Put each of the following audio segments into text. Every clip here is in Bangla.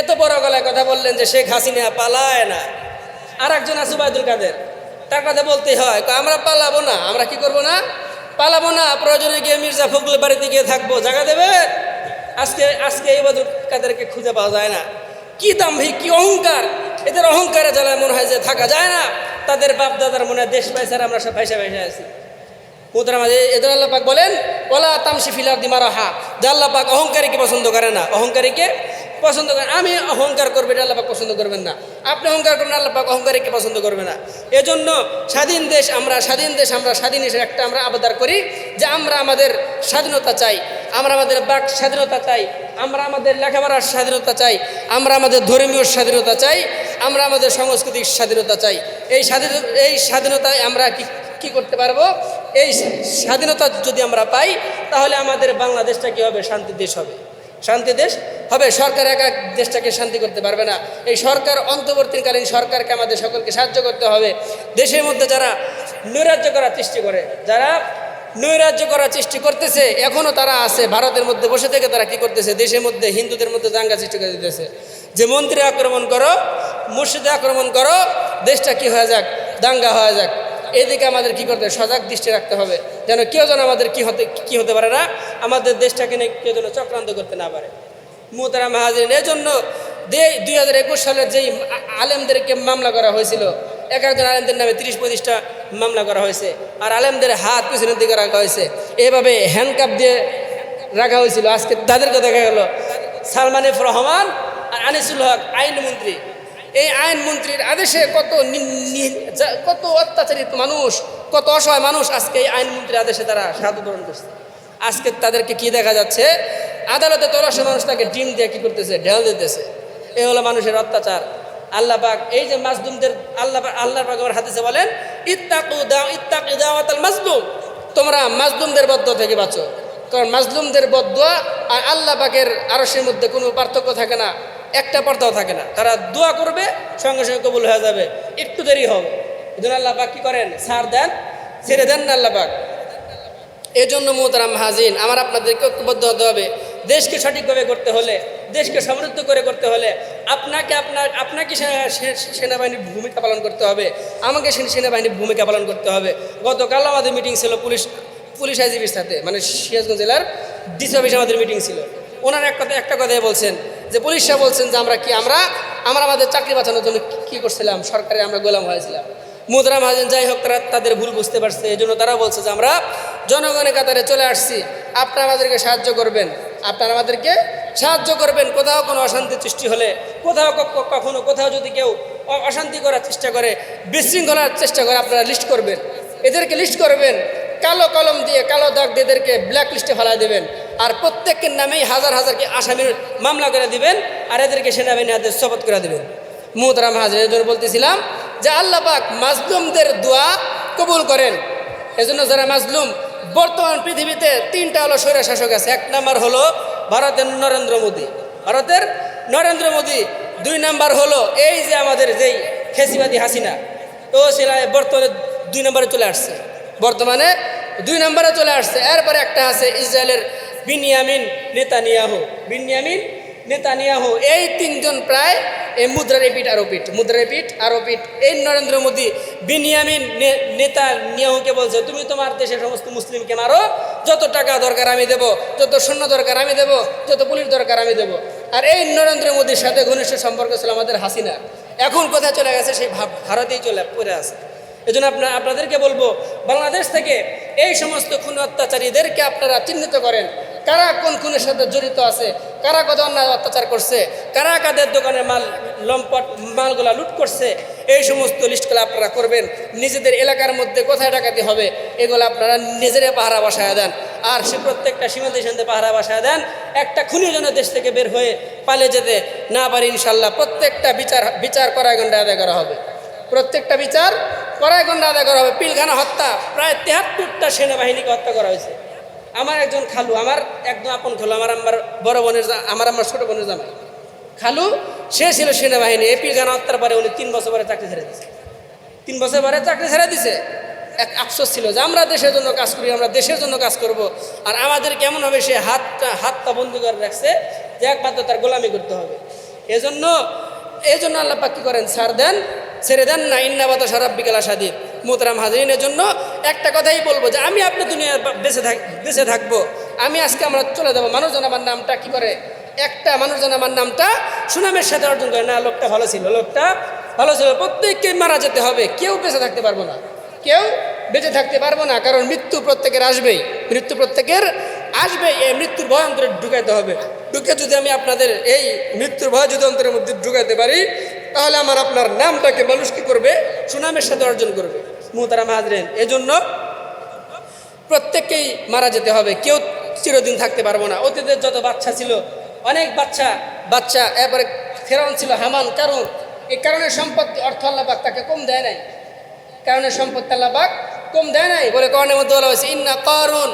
এত বড় গলায় কথা বললেন যে শেখ হাসিনা পালায় না। আর একজন আছে উবায়দুল কাদের। তার কথা বলতে হয় আমরা পালাবো না, আমরা কি করব না? পালাবো না, প্রয়োজনে গিয়ে মির্জা ফখরুল বাড়িতে গিয়ে থাকব, জায়গা দেবে? আজকে আজকে এই বাদুল কাদেরকে খুঁজে পাওয়া যায় না। কি দাম ভাই কি অহংকার। এদের অহংকারে জ্বালায় মনে হয় যে থাকা যায় না। তাদের বাপ দাদার মনে হয় দেশ পাইছে আর আমরা সব পয়সা পয়সা আছি। মুদ্রা মাঝে এদের আল্লাহ পাক বলেন ওলা তামসি ফিলার দিমারা হা যে আল্লাহ পাক অহংকারীকে পছন্দ করে না। অহংকারীকে পছন্দ করে আমি অহংকার করবে, এটা আল্লাহ পছন্দ করবেন না। আপনি অহংকার করবেন আল্লাহ পাক অহংকারীকে পছন্দ করবে না। এজন্য স্বাধীন দেশ আমরা, স্বাধীন দেশ আমরা, স্বাধীন হিসেবে একটা আমরা আবদার করি যে আমরা আমাদের স্বাধীনতা চাই, আমরা আমাদের বাক স্বাধীনতা চাই, আমরা আমাদের লেখাপড়ার স্বাধীনতা চাই, আমরা আমাদের ধর্মীয় স্বাধীনতা চাই, আমরা আমাদের সাংস্কৃতিক স্বাধীনতা চাই। এই স্বাধীনতা এই স্বাধীনতায় আমরা কি, কী করতে পারব? এই স্বাধীনতা যদি আমরা পাই, তাহলে আমাদের বাংলাদেশটা কী হবে? শান্তি দেশ হবে। শান্তি দেশ হবে, সরকার একা দেশটাকে শান্তি করতে পারবে না। এই সরকার অন্তর্বর্তীকালীন সরকারকে আমাদের সকলকে সাহায্য করতে হবে। দেশের মধ্যে যারা নৈরাজ্য করার চেষ্টা করে, যারা নৈরাজ্য করার চেষ্টা করতেছে এখনও তারা আছে, ভারতের মধ্যে বসে থেকে তারা কি করতেছে? দেশের মধ্যে হিন্দুদের মধ্যে দাঙ্গা সৃষ্টি করে দিতেছে। যে মন্ত্রী আক্রমণ করো, মসজিদে আক্রমণ করো, দেশটা কি হয়ে যাক? দাঙ্গা হয়ে যাক। এদিকে আমাদের কি করতে? সজাগ দৃষ্টি রাখতে হবে। যেন কেউ যেন আমাদের কি হতে কি হতে পারে না? আমাদের দেশটাকে নিয়ে কেউ যেন চক্রান্ত করতে না পারে। মুহতারা মাহাজিন এই জন্য দুই হাজার একুশ সালের যেই আলেমদেরকে মামলা করা হয়েছিল এক একজন আলেমদের নামে তিরিশ পঁয়ত্রিশটা মামলা করা হয়েছে, আর আলেমদের হাত পিছনের দিকে রাখা হয়েছে। এভাবে হ্যান্ডকাপ দিয়ে রাখা হয়েছিল। আজকে তাদেরকে দেখা গেল, সালমান এফ রহমান আর আনিসুল হক আইনমন্ত্রী এই আইনমন্ত্রীর আদেশে কত কত অত্যাচারিত মানুষ, কত অসহায় মানুষ আজকে এই আইনমন্ত্রীর আদেশে তারা সাধু গ্রহণ করছে। আজকে তাদেরকে কি দেখা যাচ্ছে? আদালতে তরসে মানুষ তাকে ডিম দিয়ে কি করতেছে? ঢেল দিতেছে। এ হলো মানুষের অত্যাচার। আল্লাহ পাক, এই যে মাজদুমদের আল্লাহ আল্লাহ পাক আমার হাদিসে বলেন, ইত্তাকু দাও ইত্তাকু দাওয়াতাল মাজলুম। তোমরা মাজলুমদের বদ্ধ থেকে বাঁচো। কারণ মাজলুমদের বদুয়া আর আল্লাহ পাকের আরসের মধ্যে কোনো পার্থক্য থাকে না, একটা পর্দাও থাকে না। তারা দোয়া করবে, সঙ্গে সঙ্গে কবুল হয়ে যাবে। একটু দেরি হবে এই জন্য আল্লাহ পাক কী করেন? সার দেন। ছেড়ে দেন না আল্লাহ পাক। এই জন্য মোহতারাম হাজিন আমার আপনাদেরকে ঐক্যবদ্ধ হতে হবে। দেশকে সঠিকভাবে করতে হলে, দেশকে সমৃদ্ধ করে করতে হলে আপনাকে আপনার, আপনাকে সেনাবাহিনীর ভূমিকা পালন করতে হবে, আমাকে সেনাবাহিনীর ভূমিকা পালন করতে হবে। গতকাল আমাদের মিটিং ছিল পুলিশ পুলিশ আইজিবির সাথে মানে সিরাজগঞ্জ জেলার ডিসি অফিসে আমাদের মিটিং ছিল। ওনার এক কথা, একটা কথাই বলছেন, যে পুলিশরা বলছেন যে আমরা কি, আমরা আমরা আমাদের চাকরি বাঁচানোর জন্য কি- কি করছিলাম, সরকারে আমরা গোলাম হয়েছিলাম মুদ্রা মহাজন যাই হোক, তারা তাদের ভুল বুঝতে পারছে এই জন্য তারা বলছে যে আমরা জনগণের কাতারে চলে আসছি। আপনারা আমাদেরকে সাহায্য করবেন। আপনারা আমাদেরকে সাহায্য করবেন। কোথাও কোনো অশান্তি সৃষ্টি হলে, কোথাও কখনো কোথাও যদি কেউ অশান্তি করার চেষ্টা করে, বিশৃঙ্খলার চেষ্টা করে, আপনারা লিস্ট করবেন। এদেরকে লিস্ট করবেন, কালো কলম দিয়ে, কালো দাগ দিয়ে এদেরকে ব্ল্যাক লিস্টে ফেলা দেবেন। আর প্রত্যেকের নামেই হাজার হাজারকে আসামির মামলা করে দিবেন, আর এদেরকে সেনাবাহিনী হাতে শপথ করে দেবেন। মুহতারাম হাজির জন্য বলতেছিলাম যে আল্লাহ পাক মাজলুমদের দোয়া কবুল করেন। এজন্য যারা মাজলুম বর্তমান পৃথিবীতে তিনটা হলো স্বৈরা শাসক আছে। এক নাম্বার হলো ভারতের নরেন্দ্র মোদী। ভারতের নরেন্দ্র মোদী, দুই নাম্বার হলো এই যে আমাদের যেই খেসিবাদী হাসিনা তো সেটা বর্তমানে দুই নম্বরে চলে আসছে। বর্তমানে দুই নম্বরে চলে আসছে। এরপরে একটা আছে ইসরায়েলের বিনিয়ামিন নেতানিয়াহু। বিনিয়ামিন নেতানিয়াহু, এই তিনজন প্রায় এই মুদ্রার এপিট আর ওপিট মুদ্রার এপিট আর ওপিট এই নরেন্দ্র মোদী, বিনিয়ামিন নেতা নিয়াহুকে বলছে, তুমি তোমার দেশের সমস্ত মুসলিমকে মারো, যত টাকা দরকার আমি দেব, যত সৈন্য দরকার আমি দেব, যত পুলিশ দরকার আমি দেব। আর এই নরেন্দ্র মোদীর সাথে ঘনিষ্ঠ সম্পর্ক ছিল আমাদের হাসিনা। এখন কোথায় চলে গেছে সেই ভাব, ভারতেই চলে, পড়ে আছে। এজন্য আপনার আপনাদেরকে বলব, বাংলাদেশ থেকে এই সমস্ত খুন অত্যাচারীদেরকে আপনারা চিহ্নিত করেন। কারা কোন খুনের সাথে জড়িত আছে কারা কত অন্যায় অত্যাচার করছে? কারা কাদের দোকানের মাল, লম্পট মালগুলা লুট করছে? এই সমস্ত লিস্টগুলো আপনারা করবেন। নিজেদের এলাকার মধ্যে কোথায় ডাকাতি হবে, এগুলো আপনারা নিজেরা পাহারা বসায় দেন। আর সে প্রত্যেকটা সীমান্তে সীমান্তে পাহারা বসায় দেন। একটা খুনি জন্য দেশ থেকে বের হয়ে পালিয়ে যেতে না পারি ইনশাল্লাহ প্রত্যেকটা বিচার বিচার করায় গণ্ডে আদায় করা হবে। প্রত্যেকটা বিচার কড়াই গন্ডা আদায় করা হবে। পিলখানা হত্যা, প্রায় তেহাত্তরটা সেনাবাহিনীকে হত্যা করা হয়েছে। আমার একজন খালু, আমার একদম আপন খালু, আমার আমার বড় বোনের আমার আমার ছোট বোনের জামাই। খালু, সে ছিল সেনাবাহিনী এই পিলখানা হত্যার পরে উনি তিন বছর পরে চাকরি ছেড়ে দিয়েছে। তিন বছর পরে চাকরি ছেড়ে দিছে এক আফসোস ছিল যে আমরা দেশের জন্য কাজ করি, আমরা দেশের জন্য কাজ করব। আর আমাদের কেমন হবে, সে হাতটা হাতটা বন্ধ করে রাখছে যে একমাত্র তার গোলামি করতে হবে। এজন্য এই জন্য আল্লাহ পাক কি করেন? ছাড় দেন, ছেড়ে দেন। না ইন্নাবাত সারাব বিকাল আসাদিন মোতরাম হাজরিনের জন্য একটা কথাই বলব যে আমি আপনি দুনিয়া বেঁচে থাক বেঁচে থাকব। আমি আজকে আমরা চলে যাব। মানুষজন আমার নামটা কি করে? একটা মানুষজন আমার নামটা সুনামের সাথে অর্জন করে। না, লোকটা ভালো ছিল। লোকটা ভালো ছিল। প্রত্যেককে মারা যেতে হবে। কেউ বেঁচে থাকতে পারব না। কেউ বেঁচে থাকতে পারব না। কারণ মৃত্যু প্রত্যেকের আসবেই। মৃত্যু প্রত্যেকের আসবে এই মৃত্যুর ভয় অন্তরে ঢুকাইতে হবে। ঢুকে যদি আমি আপনাদের এই মৃত্যুর ভয় যদি অন্তরের মধ্যে ঢুকাইতে পারি, তাহলে আমার আপনার নামটাকে মানুষ কী করবে? সুনামের সাথে অর্জন করবে। মুহতারাম হাজরেন, এজন্য প্রত্যেককেই মারা যেতে হবে। কেউ চিরদিন থাকতে পারব না। অতীতের যত বাচ্চা ছিল, অনেক বাচ্চা বাচ্চা, এরপরে ফেরাউন ছিল, হামান কারণ এই কারণে সম্পত্তি, অর্থ আল্লাপাক তাকে কম দেয় নাই। কারণে সম্পত্তি আল্লাপাক কম দেয় নাই। বলে কর্ণের মধ্যে বলা হয়েছে, ইন্না কারুন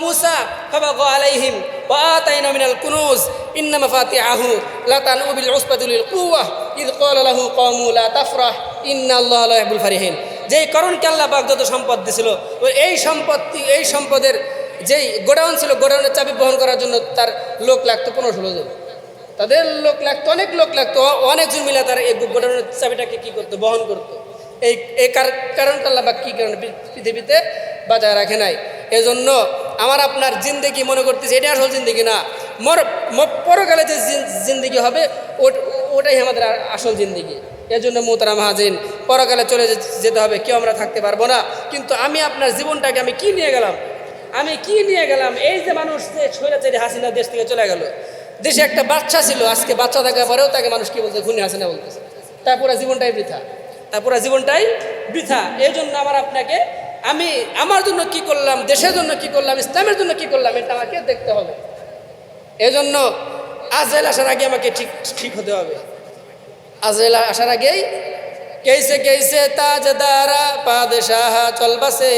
মুসা ফাবাগা আলাইহিম ওয়া আতাইনা মিনাল কুনুজ, ইন্না মাফাতিহাহু লা তানু বিল উসবাতি লিল কুওয়া, ইদ ক্বালা লাহু কওমু লা তাফরাহ, ইন্না আল্লাহ লা ইউহিব্বুল ফারিহিন। যেই কারণকে আল্লাহ যত সম্পদ দিছিল এই সম্পত্তি, এই সম্পদের যেই গোডাউন ছিল, গোডাউনের চাবি বহন করার জন্য তার লোক লাগতো পনেরো ষোলো জন। তাদের লোক লাগতো, অনেক লোক লাগতো অনেকজন মিলে তার এই গোডাউনের চাবিটাকে কি করতো, বহন করতো। এই এই কার- কারণটা আল্লাহ পাক কী কারণে পৃথিবীতে বাজায় রাখে নাই? এজন্য আমার আপনার জিন্দেগি মনে করতেছে এটা আসল জিন্দেগি না। মর পরকালে যে জিন- জিন্দেগি হবে ওটাই আমাদের আসল জিন্দেগি। এজন্য মোতারা মাহাজিন পরকালে চলে যেতে হবে, কেউ আমরা থাকতে পারব না। কিন্তু আমি আপনার জীবনটাকে আমি কি নিয়ে গেলাম? আমি কি নিয়ে গেলাম? এই যে মানুষ যে স্বৈরাচারী হাসিনা দেশ থেকে চলে গেল। দেশে একটা বাচ্চা ছিল, আজকে বাচ্চা থাকার পরেও তাকে মানুষ কি বলছে? খুনি হাসিনা বলতেছে। তার পুরো জীবনটাই বৃথা। তার পুরো জীবনটাই বৃথা। এই জন্য আমার আপনাকে আমি আমার জন্য কি করলাম, দেশের জন্য কি করলাম, ইসলামের জন্য কি করলাম, এটা আমাকে দেখতে হবে। এজন্য আজেল আসার আগে আমাকে ঠিক ঠিক হতে হবে। আজেল আসার আগেই কেসে কেসে তাজদারা পাদেশাহ চলবাসে,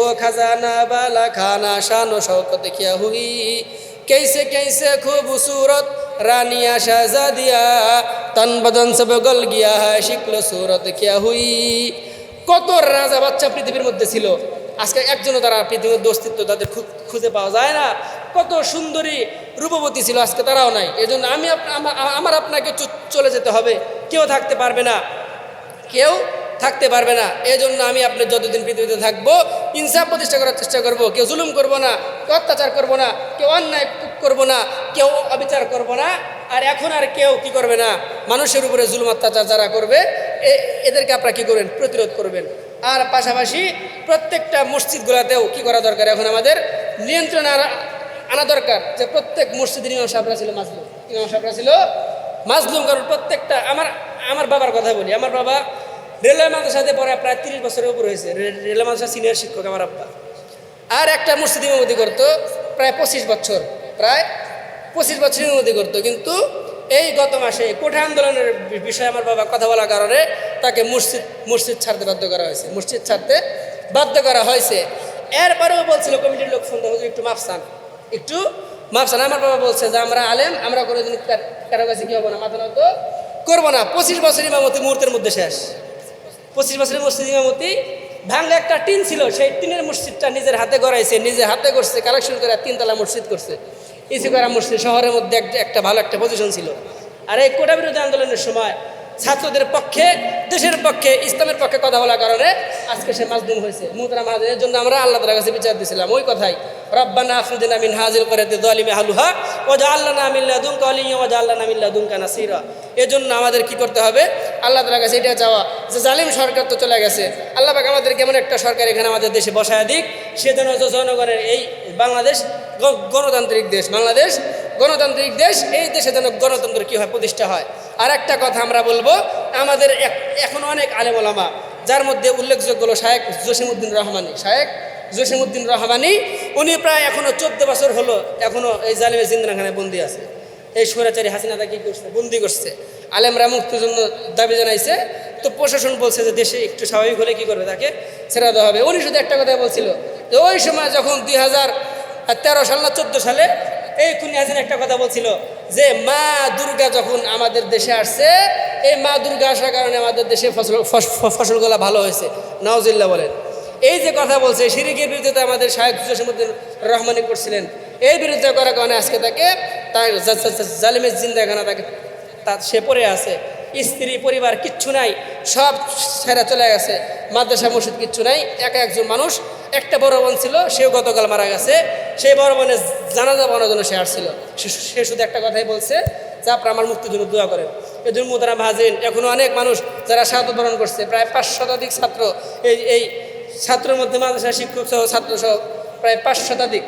ও খাজানা বালা খানা শান শক দেখিয়া হুই। কেসে কেসে রানী রানিয়া শাহজাদিয়া তন বদন সব গল গিয়া শিকল সুরত দেখিয়া হুই। কত রাজা বাচ্চা পৃথিবীর মধ্যে ছিল। আজকে একজনও তারা পৃথিবীর অস্তিত্ব তাদের খুঁজে পাওয়া যায় না। কত সুন্দরী রূপবতী ছিল আজকে তারাও নাই। এই জন্য আমি আমার আপনাকে চলে যেতে হবে। কেউ থাকতে পারবে না। কেউ থাকতে পারবে না। এই জন্য আমি আপনি যতদিন পৃথিবীতে থাকব, ইনসাফ প্রতিষ্ঠা করার চেষ্টা করব। কেউ জুলুম করব না, কেউ অত্যাচার করব না, কেউ অন্যায় করব না, কেউ অবিচার করব না। আর এখন আর কেউ কি করবে না? মানুষের উপরে জুলুম, অত্যাচার যারা করবে এদেরকে আপনারা কী করবেন প্রতিরোধ করবেন। আর পাশাপাশি প্রত্যেকটা মসজিদগুলোতেও কি করা দরকার? এখন আমাদের নিয়ন্ত্রণ আনা- দরকার যে প্রত্যেক মসজিদের ইমাম সাহেবরা ছিল মাজলুম। ইমাম সাহেবরা ছিল মাজলুম কারণ প্রত্যেকটা আমার আমার বাবার কথা বলি। আমার বাবা রেলওয়ে মাদ্রাসাতে পড়ে প্রায় তিরিশ বছরের উপর হয়েছে। রেলওয়ে মাদ্রাসা সিনিয়র শিক্ষক আমার আব্বা। আর একটা মসজিদ ইমামতি করতো প্রায় পঁচিশ বছর। প্রায় পঁচিশ বছর ইমামতি করতো। কিন্তু এই গত মাসে কোঠা আন্দোলনের বিষয়ে আমার বাবা কথা বলার কারণে তাকে মসজিদ মসজিদ ছাড়তে বাধ্য করা হয়েছে। মসজিদ ছাড়তে বাধ্য করা হয়েছে। এরপরেও বলছিল, কমিটির লোক ফোন হুজুর একটু মাফসান একটু মাফসান আমার বাবা বলছে যে, আমরা আলেম, আমরা কোনোদিন কার- কারও কাছে কি হব না, মাথা নত করব না। পঁচিশ বছর ইমামতি মুহূর্তের মধ্যে শেষ। পঁচিশ বছরের মসজিদ ইমামতি ভাঙলে একটা টিন ছিল, সেই টিনের মসজিদটা নিজের হাতে গড়াইছে, নিজের হাতে করছে কালেকশন করে তিনতলা মসজিদ করছে। ইসি করা মুসলিম শহরের মধ্যে একটা ভালো একটা পজিশন ছিল। আর এই কোটা বিরোধী আন্দোলনের সময় ছাত্রদের পক্ষে, দেশের পক্ষে, ইসলামের পক্ষে কথা বলার কারণে আজকে সে মাজলুম হয়েছে। মুতরা মাহাজের জন্য আমরা আল্লাহ তালার কাছে বিচার দিয়েছিলাম ওই কথাই। রব্বানা আফরুদ্দিন আমিন হাজির করে দলিমে হালুহা ও আল্লাহ নামিল্লা দুমকা ও আল্লাহ নামিল্লা দুমকা নাসিরা। এজন্য আমাদের কি করতে হবে? আল্লাহ তালার কাছে এটা চাওয়া যে জালিম সরকার তো চলে গেছে। আল্লাহ পাক আমাদের কেমন একটা সরকার এখানে আমাদের দেশে বসায় দিক সেজন্য যে জনগণের এই বাংলাদেশ গণতান্ত্রিক দেশ, বাংলাদেশ গণতান্ত্রিক দেশ, এই দেশে যেন গণতন্ত্র কী হয়, প্রতিষ্ঠা হয়। আর একটা কথা আমরা বলব, আমাদের এখনও অনেক আলেমলামা যার মধ্যে উল্লেখযোগ্য হলো শায়েক জসিমউদ্দিন রহমানি। শায়েক জসিমউদ্দিন রহমানি, উনি প্রায় এখনও চোদ্দ বছর হলো এখনও এই জালিমের জিন্দাখানায় বন্দি আছে। এই স্বৈরাচারী হাসিনাটা কি করছে? বন্দি করছে। আলেমরা মুক্তির জন্য দাবি জানাইছে। তো প্রশাসন বলছে যে দেশে একটু স্বাভাবিক হলে কি করবে তাকে? ছেড়ে দেওয়া হবে। উনি শুধু একটা কথা বলছিল যে ওই সময় যখন দুই হাজার তেরো সাল না চোদ্দ সালে এই খুনি হাসিনা একটা কথা বলছিল যে, মা দুর্গা যখন আমাদের দেশে আসছে, এই মা দুর্গা আসার কারণে আমাদের দেশে ফসল, ফস- ফসলগুলো ভালো হয়েছে। নওজিল্লা বলেন। এই যে কথা বলছে সিরিকের বিরুদ্ধে তো আমাদের শাহেক জসিমুদ্দিন রহমানি করছিলেন, এই বিরুদ্ধে করার কারণে আজকে তাকে তার জালিমের জিন্দাখানা তাকে তা সে পড়ে আছে। স্ত্রী, পরিবার কিচ্ছু নাই, সব ছেড়ে চলে গেছে, মাদ্রাসা মসজিদ কিচ্ছু নাই, একা একজন মানুষ, একটা বড় বোন ছিল, সেও গতকাল মারা গেছে, সেই বড় বোনের জানাজা বানানোর জন্য সে আসছিল। সে- সে শুধু একটা কথাই বলছে যে আপনারা আমার মুক্তির জন্য দোয়া করেন। এই জন্য মোদারা মাহাজিন এখনও অনেক মানুষ যারা শাহাদত বরণ করছে, প্রায় পাঁচ শতাধিক ছাত্র এই এই ছাত্রের মধ্যে মাদ্রাসা শিক্ষক সহ ছাত্র সহ প্রায় পাঁচ শতাধিক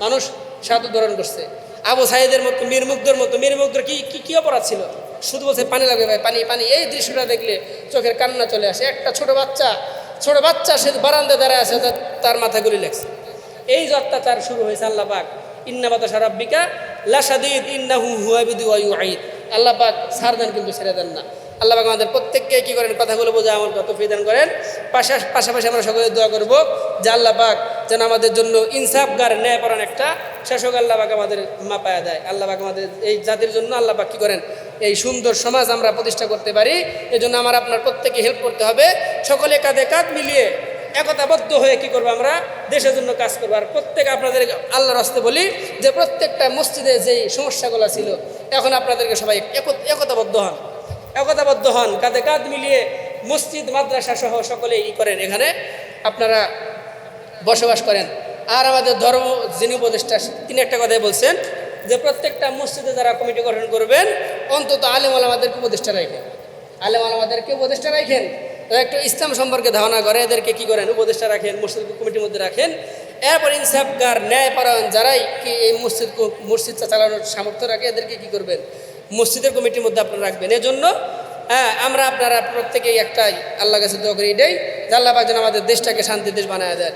মানুষ শাহাদত বরণ করছে। আবু সাইদের মতো, মীর মুগ্ধর মতো, মীর মুগ্ধর কি কি কি অপরাধ ছিল? শুধু বলছে, পানি লাগবে ভাই, পানি পানি। এই দৃশ্যটা দেখলে চোখের কান্না চলে আসে। একটা ছোট বাচ্চা ছোট বাচ্চা সে বারান্দা দাঁড়ায় আছে, তার- মাথা গুলি লাগছে। এই যে অত্যাচার শুরু হয়েছে আল্লাহ পাক, ইন্না বাতা সারাব্বিকা লাসাদিদ ইন্নাহু হুয়াবিদু ওয়ায়ু আইদ আল্লাহ পাক কিন্তু ছেড়ে দেন না। আল্লাহ পাক আমাদের প্রত্যেককে কী করেন? কথাগুলো বোঝা আমার কত ফিদান করেন। পাশা- পাশাপাশি আমরা সকলে দোয়া করব যে আল্লাহ পাক যেন আমাদের জন্য ইনসাফগার ন্যায় পরান একটা শাসক আল্লাহ পাক আমাদের মাপায়া দেয়। আল্লাহ পাক আমাদের এই জাতির জন্য আল্লাহ পাক কি করেন? এই সুন্দর সমাজ আমরা প্রতিষ্ঠা করতে পারি। এই জন্য আমার আপনার প্রত্যেকে হেল্প করতে হবে। সকলে কাঁধে কাঁধ মিলিয়ে একতাবদ্ধ হয়ে কি করব আমরা? দেশের জন্য কাজ করব। আর প্রত্যেক আপনাদের আল্লাহর হস্তে বলি যে প্রত্যেকটা মসজিদে যেই সমস্যাগুলো ছিল, এখন আপনাদেরকে সবাই একত- একতাবদ্ধ হন। একতাবদ্ধ হন, কাঁধে কাঁধ মিলিয়ে মসজিদ, মাদ্রাসা সহ সকলে ই করেন। এখানে আপনারা বসবাস করেন। আর আমাদের ধর্ম, যিনি উপদেষ্টা, তিনি একটা কথাই বলছেন যে প্রত্যেকটা মসজিদে যারা কমিটি গঠন করবেন, অন্তত আলেম আলামাদেরকে উপদেষ্টা রাখেন। আলেম আলামাদেরকে উপদেষ্টা রাখেন। একটু ইসলাম সম্পর্কে ধারণা করে এদেরকে কী করেন? উপদেষ্টা রাখেন, মসজিদ কমিটির মধ্যে রাখেন। এরপর ইনসাফগার, ন্যায়পরায়ণ যারাই কি এই মসজিদ মসজিদটা চালানোর সামর্থ্য রাখে, এদেরকে কী করবেন? মসজিদের কমিটির মধ্যে আপনারা রাখবেন। এজন্য হ্যাঁ আমরা আপনারা প্রত্যেকেই একটাই আল্লাহ কাছে দোয়া করি, এটাই। আল্লাহ পাক যেন আমাদের দেশটাকে শান্তির দেশ বানায় দেয়।